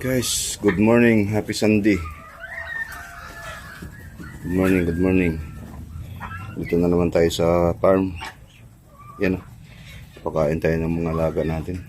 Guys, good morning. Happy Sunday. Good morning, good morning. Dito na naman tayo sa farm. Yan. Pakain tayo ng mga alaga natin.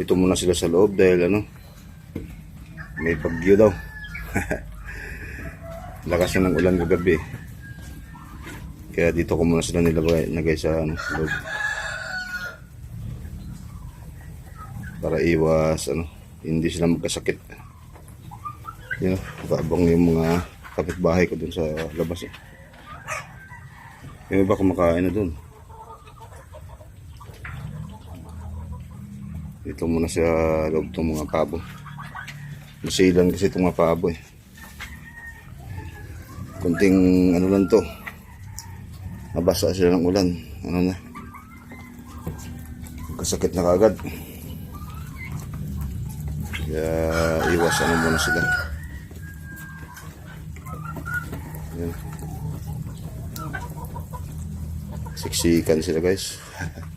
Ito muna sila sa loob dahil ano, may bagyo daw. Lakas na ng ulan kagabi. Kaya dito ko muna sila nilagay sa ano, loob. Para iwas ano hindi sila magkasakit. Yun know, kabang yung mga kapitbahay ko dun sa labas eh. yung iba kumakain na dun. Ito muna sa loob tong mga pabo. Masilan kasi itong mga pabo eh. Kunting ano lang to. Nabasa sila ng ulan. Ano na. Kasakit na kagad kaya iwas ano muna sila. Yan. Siksikan sila guys.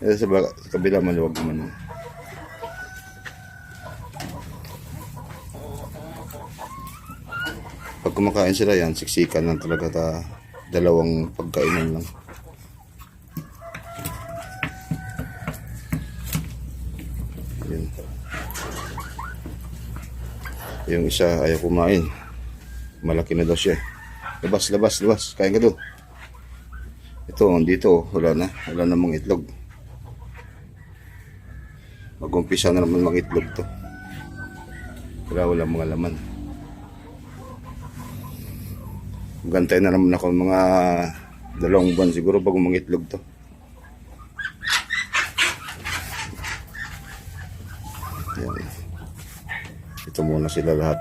Eh, sa, sa kabila maluwag naman. Pag kumakain sila yan, siksikan lang talaga ta dalawang pagkainan lang. Yun. Yung isa ayaw kumain. Malaki na daw siya. Labas, labas, labas. Kain ka doon. Ito, dito, wala na. Wala namang itlog. Mag-umpisa na naman mag-itlog to. Wala, wala mga laman. Gantay na naman ako mga dalawang buwan siguro bago mag-itlog to. Yan. Ito muna sila lahat.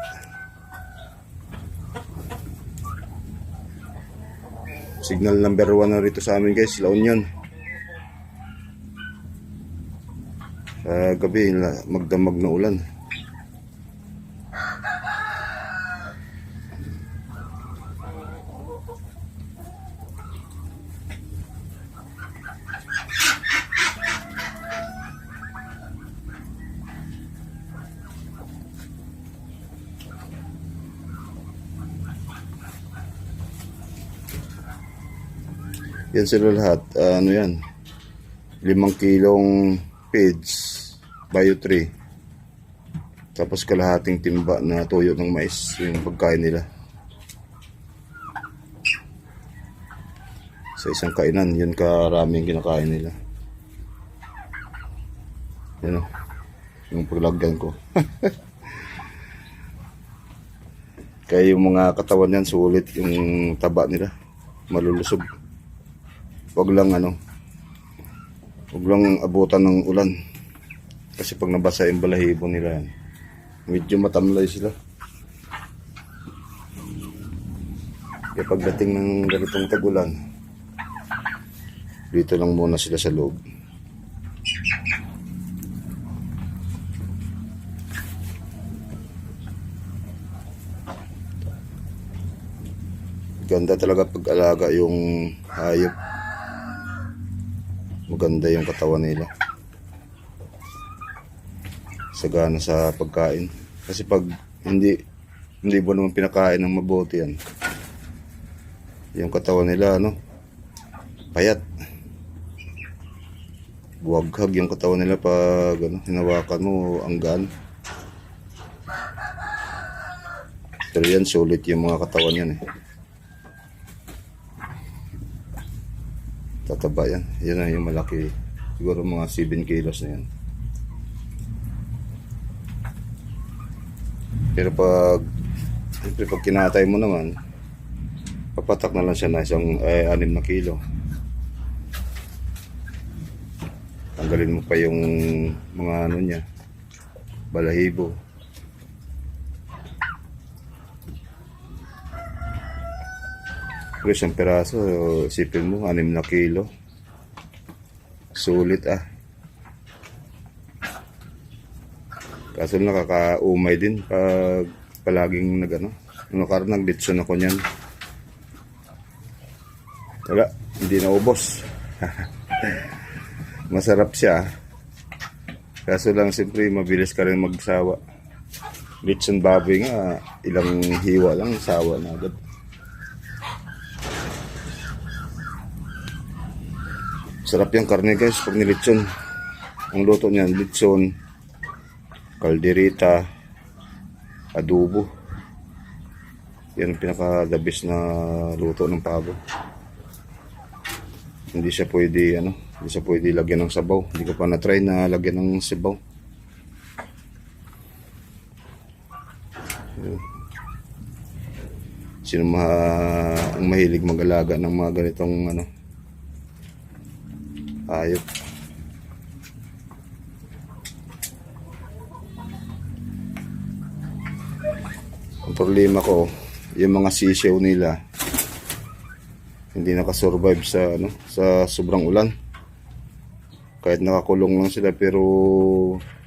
Signal number one na rito sa amin guys, La Union. Sa gabi, magdamag na ulan. Yan sila lahat. Ah, ano yan? Limang kilong pids, bio 3. Tapos kalahating timba na tuyo ng mais yung pagkain nila. Sa isang kainan, yun karaming kinakain nila. Yan o. Yung paglagyan ko. Kaya yung mga katawan yan, sulit yung taba nila. Malulusog. Huwag lang ano, huwag lang abutan ng ulan. Kasi pag nabasa yung balahibo nila yan, medyo matamlay sila. Kaya pagdating ng ganitong tagulan, dito lang muna sila sa loob. Ganda talaga pag-alaga yung hayop maganda yung katawan nila. Sagana sa pagkain. Kasi pag hindi hindi mo naman pinakain ng mabuti yan? Yung katawan nila ano? Payat. Buwaghag yung katawan nila pag ano, hinawakan mo ang gaan pero yan sulit yung mga katawan yan eh tataba yan. Yan na yung malaki. Siguro mga 7 kilos na yan. Pero pag siyempre pag kinatay mo naman, papatak na lang siya na isang eh, 6 na kilo. Tanggalin mo pa yung mga ano niya, balahibo. Pero isang peraso, isipin mo, 6 na kilo. Sulit ah. Kaso nakakaumay din pag palaging nagano. Ano karon nagditson ako niyan. Wala, hindi na ubos. Masarap siya. Kaso lang, siyempre, mabilis ka rin magsawa. Litson baboy nga, ilang hiwa lang, sawa na agad. Sarap yung karne guys, pag nilitson. Ang luto niyan, litson, kalderita, adobo. Yan ang pinaka the best na luto ng pabo. Hindi siya pwede ano, hindi siya pwede lagyan ng sabaw. Hindi ko pa na-try na lagyan ng sabaw. Sino ma ang mahilig mag-alaga ng mga ganitong ano ayop. Ang problema ko, yung mga sisiyaw nila, hindi nakasurvive sa ano sa sobrang ulan kahit nakakulong lang sila pero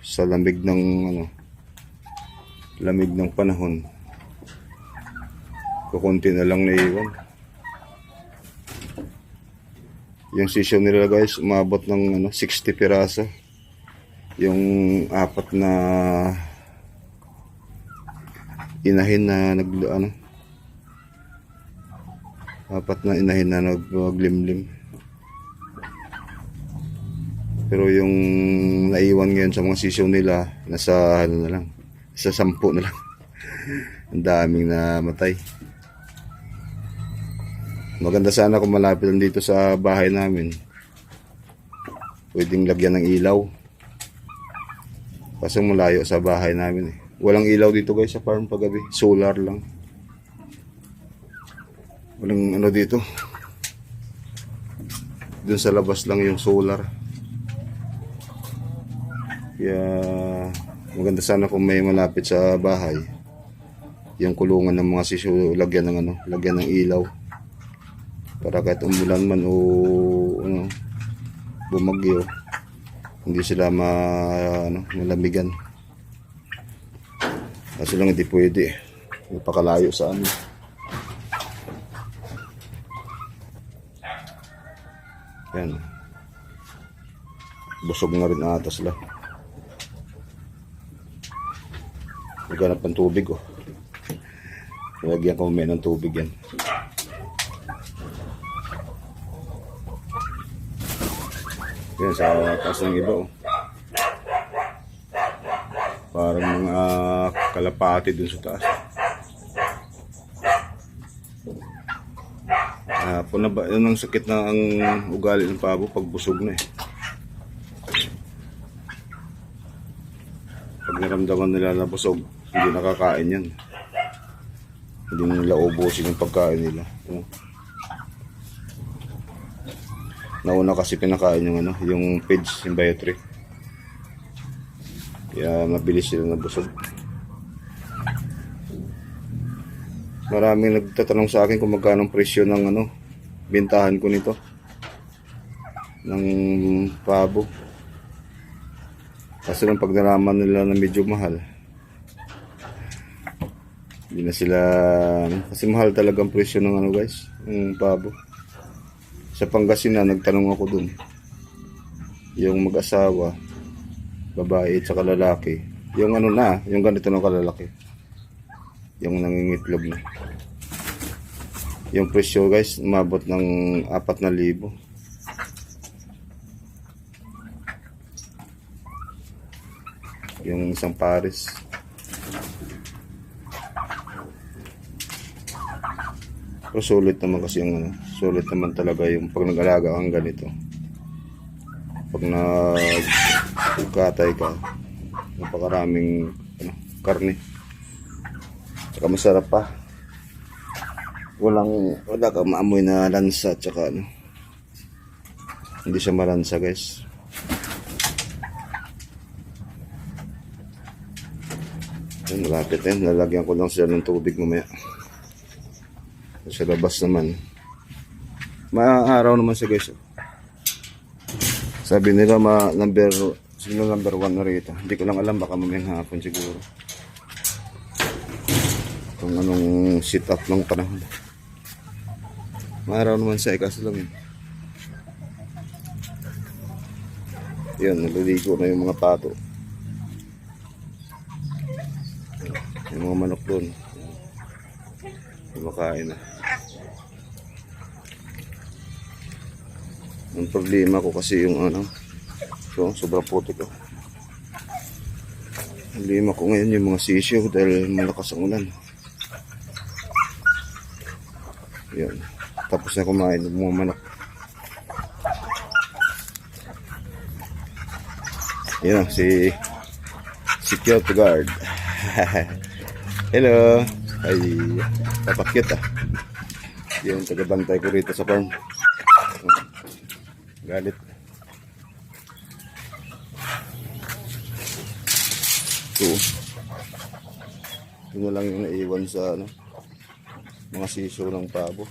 sa lamig ng ano lamig ng panahon kukunti na lang naiwan yung sisyo nila guys umabot ng ano 60 piraso yung apat na inahin na nag ano apat na inahin na naglimlim. Pero yung naiwan ngayon sa mga sisyo nila, nasa ano na lang, sa sampu na lang. Ang daming namatay. Maganda sana kung malapit lang dito sa bahay namin. Pwedeng lagyan ng ilaw. Kaso malayo sa bahay namin eh. Walang ilaw dito guys sa farm paggabi. Solar lang. Walang ano dito. Doon sa labas lang yung solar. Kaya maganda sana kung may malapit sa bahay. Yung kulungan ng mga sisyo lagyan ng ano, lagyan ng ilaw. Para kahit umulan man o ano, bumagyo, hindi sila ma ano, malamigan. Kasi lang hindi pwede. Napakalayo sa amin. Yan. Busog na rin ata sila. Naghanap ng tubig oh. Lagyan ko may ng tubig yan. Yan sa taas ng iba oh. Parang mga kalapati dun sa taas. Ah, na ba, yun ang sakit na ang ugali ng pabo pag busog na eh. Pag naramdaman nila na busog, hindi nakakain yan. Hindi nila ubusin yung pagkain nila. Oh. Nauna kasi pinakain yung ano, yung pigs, yung biotrick. Kaya mabilis sila nabusog. Maraming nagtatanong sa akin kung magkano presyo ng ano, bintahan ko nito. Ng pabo. Kasi nung pag nila na medyo mahal, hindi na sila, ano, kasi mahal talaga ang presyo ng ano guys, ng pabo. Sa Pangasinan, nagtanong ako dun. Yung mag-asawa, babae at saka lalaki. Yung ano na, yung ganito ng kalalaki. Yung nangingitlog na. Yung presyo guys, umabot ng 4,000. Yung isang pares. Pero sulit naman kasi yung ano, sulit naman talaga yung pag nag-alaga kang ganito. Pag nagkatay ka, napakaraming ano, karne. Tsaka masarap pa. Walang, wala ka maamoy na lansa tsaka ano. Hindi siya malansa guys. Malapit yan. Lalagyan ko lang sila ng tubig mamaya. Sa labas naman. Maaraw naman siya guys. Sabi nila ma number sino number one na rito. Hindi ko lang alam baka mamayang hapon siguro. Kung anong sit up ng panahon. Maaraw naman siya eh, kaso lang yun. Yun, naliligo na yung mga pato. Yung mga manok doon. Kumakain na. Ang problema ko kasi yung ano, so, sobrang putik ko. Problema ko ngayon yung mga sisyo dahil malakas ang ulan. Yan. Tapos na kumain ng mga manok. Yan si security guard. Hello. Ay, papakyut ah. Yung tagabantay ko rito sa farm. Galit. Ito. Ito lang yung naiwan sa ano, mga sisyo ng pabo.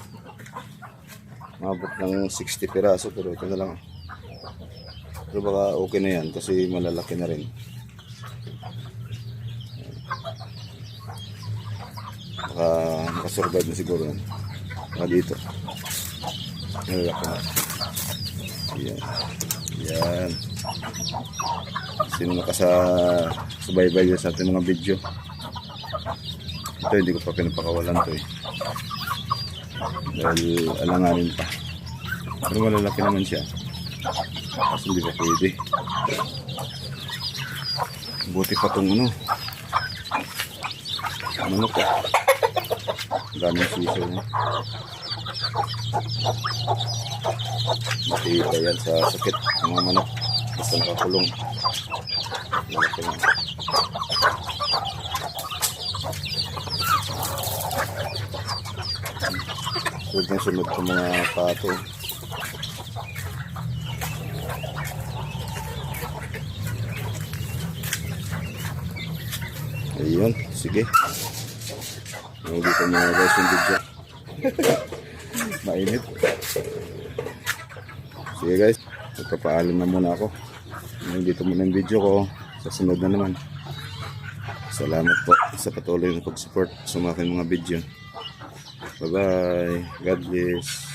Mabot ng 60 piraso pero ito na lang. Pero baka okay na yan kasi malalaki na rin. Baka makasurvive na siguro yan. Baka dito. Malalaki na. Yan. Yan. Sino nakasa subaybay dyan sa ating mga video. Ito hindi ko pa pinapakawalan to eh. Dahil alanganin pa. Pero malalaki naman siya. Kasi hindi pa pwede. Buti pa itong ano. Manok ah. Daming siso niya. Makita yan sa sakit ng mga manok. Basta nakakulong. Malaki na. Sunod na sunod sa mga pato. Ayun, sige. Hindi ko mga guys yung video. Mainit. Sige guys, magpapaalam na muna ako. Dito muna yung video ko. Sa sunod na naman. Salamat po sa patuloy na pag-support sa mga mga video. Bye-bye. God bless.